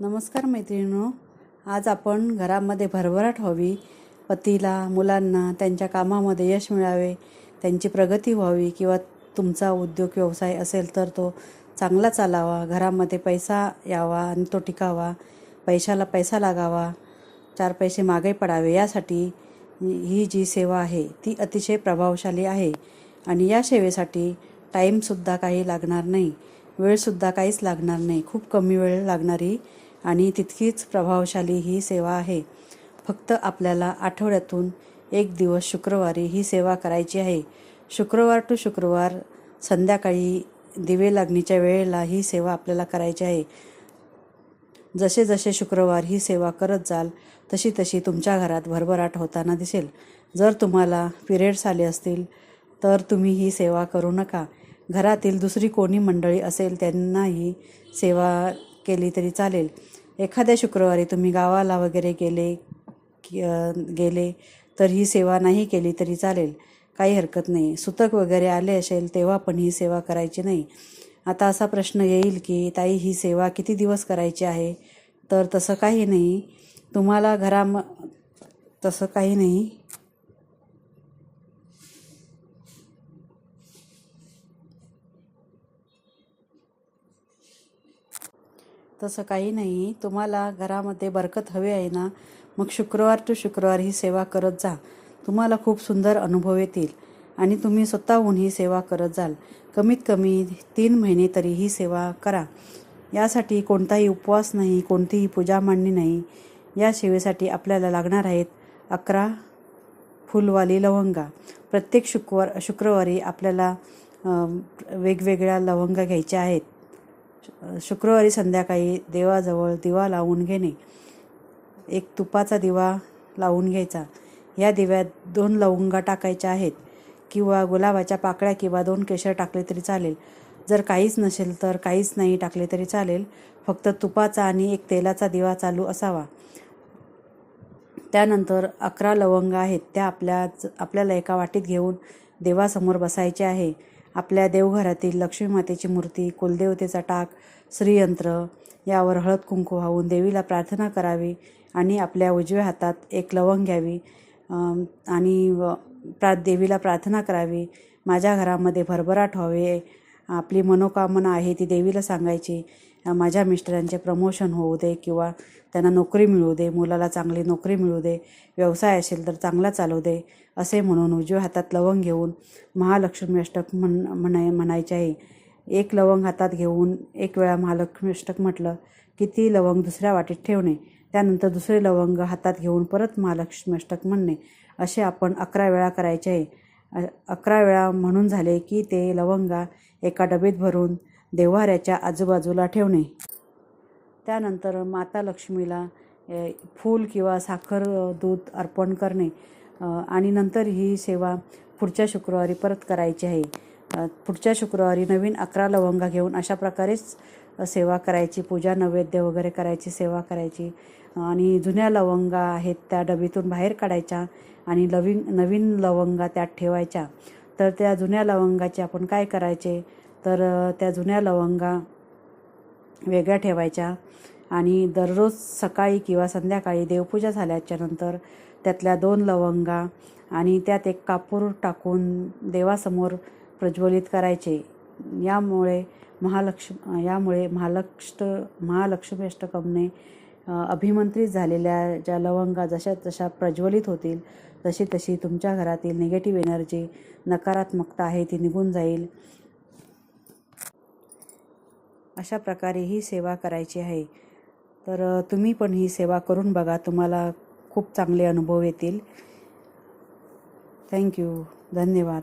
नमस्कार मैत्रिणीनो. आज आपण घरामध्ये भरभराट व्हावी. पतीला मुलांना त्यांच्या कामामध्ये यश मिळावे त्यांची प्रगती व्हावी किंवा तुमचा उद्योग व्यवसाय असेल तर तो चांगला चालावा. घरामध्ये पैसा यावा आणि तो टिकावा. पैशाला पैसा लागावा. चार पैसे मागे पडावे. यासाठी ही जी सेवा आहे ती अतिशय प्रभावशाली आहे. आणि या सेवेसाठी टाईमसुद्धा काही लागणार नाही. वेळसुद्धा काहीच लागणार नाही. खूप कमी वेळ लागणारी आणि तितकीच प्रभावशाली ही सेवा आहे. फक्त आपल्याला आठवड्यातून एक दिवस शुक्रवारी ही सेवा करायची आहे. शुक्रवार टू शुक्रवार संध्याकाळी दिवे लागणीच्या वेळेला ही सेवा आपल्याला करायची आहे. जसे जसे शुक्रवार ही सेवा करत जाल तशी तशी तुमच्या घरात भरभराट होताना दिसेल. जर तुम्हाला पिरियड्स आले असतील तर तुम्ही ही सेवा करू नका. घरातील दुसरी कोणी मंडळी असेल त्यांनाही सेवा केली तरी चालेल. एखाद्या शुक्रवारी तुम्ही गावाला वगैरे गेले की गेले तर ही सेवा नाही केली तरी चालेल. काही हरकत नाही. सुतक वगैरे आले असेल तेव्हा पण ही सेवा करायची नाही. आता असा प्रश्न येईल की ताई ही सेवा किती दिवस करायची आहे? तर तसं काही नाही. तुम्हाला घराम तसं काही नाही. तसं काही नाही. तुम्हाला घरामध्ये बरकत हवी आहे ना मग शुक्रवार टू शुक्रवार ही सेवा करत जा. तुम्हाला खूप सुंदर अनुभव येतील. आणि तुम्ही स्वतःहून ही सेवा करत जाल. कमीत कमी तीन महिने तरी ही सेवा करा. यासाठी कोणताही उपवास नाही कोणतीही पूजा मांडणी नाही. या सेवेसाठी आपल्याला लागणार आहेत अकरा फुलवाली लवंगा. प्रत्येक शुक्रवार शुक्रवारी आपल्याला वेगवेगळ्या लवंगा घ्यायच्या आहेत. शुक्रवारी संध्याकाळी देवाजवळ दिवा लावून घेणे. एक तुपाचा दिवा लावून घ्यायचा. या दिव्यात दोन लवंगा टाकायच्या आहेत किंवा गुलाबाच्या पाकळ्या किंवा दोन केशर टाकले तरी चालेल. जर काहीच नसेल तर काहीच नाही टाकले तरी चालेल. फक्त तुपाचा आणि एक तेलाचा दिवा चालू असावा. त्यानंतर अकरा लवंग आहेत. त्या आपल्या आपल्याला एका वाटीत घेऊन देवासमोर बसायचे आहे. आपल्या देवघरातील लक्ष्मी मातेची मूर्ती कुलदेवतेचा टाक श्रीयंत्र यावर हळद कुंकू वाहून देवीला प्रार्थना करावी आणि आपल्या उजव्या हातात एक लवंग घ्यावी आणि व- प्रा देवीला प्रार्थना करावी. माझ्या घरामध्ये भरभराट व्हावे. आपली मनोकामना आहे ती देवीला सांगायची. माझ्या मिस्टरांचे प्रमोशन होऊ दे किंवा त्यांना नोकरी मिळू दे मुलाला चांगली नोकरी मिळू दे व्यवसाय असेल तर चांगला चालू दे असे म्हणून उजव्या हातात लवंग घेऊन महालक्ष्मी अष्टक म्हण म्हणाय म्हणायचे आहे एक लवंग हातात घेऊन एक वेळा महालक्ष्मी अष्टक म्हटलं की ती लवंग दुसऱ्या वाटीत ठेवणे त्यानंतर दुसरे लवंग हातात घेऊन परत महालक्ष्मी अष्टक म्हणणे असे आपण अकरा वेळा करायचे आहे अकरा वेळा म्हणून झाले की ते लवंगा एका डबेत भरून देव्हाऱ्याच्या आजूबाजूला ठेवणे. त्यानंतर माता लक्ष्मीला फूल किंवा साखर दूध अर्पण करणे. आणि नंतर ही सेवा पुढच्या शुक्रवारी परत करायची आहे. पुढच्या शुक्रवारी नवीन अकरा लवंगा घेऊन अशा प्रकारेच सेवा करायची. पूजा नैवेद्य वगैरे करायची सेवा करायची. आणि जुन्या लवंगा आहेत त्या डबीतून बाहेर काढायच्या आणि लविंग नवीन लवंगा त्यात ठेवायच्या. तर त्या जुन्या लवंगाचे आपण काय करायचे? तर त्या जुन्या लवंगा वेगळ्या ठेवायच्या आणि दररोज सकाळी किंवा संध्याकाळी देवपूजा झाल्याच्यानंतर त्यातल्या दोन लवंगा आणि त्यात एक कापूर टाकून देवासमोर प्रज्वलित करायचे. यामुळे महालक्ष्म यामुळे महालक्ष्ट महालक्ष्मी अष्टकमने अभिमंत्रित झालेल्या ज्या लवंगा जशा जशा प्रज्वलित होतील तशी तशी तुमच्या घरातील निगेटिव्ह एनर्जी नकारात्मकता आहे ती निघून जाईल. अशा प्रकारे ही सेवा करायची आहे. तर तुम्ही पण ही सेवा करून बघा तुम्हाला खूप चांगले अनुभव येतील. थँक्यू धन्यवाद.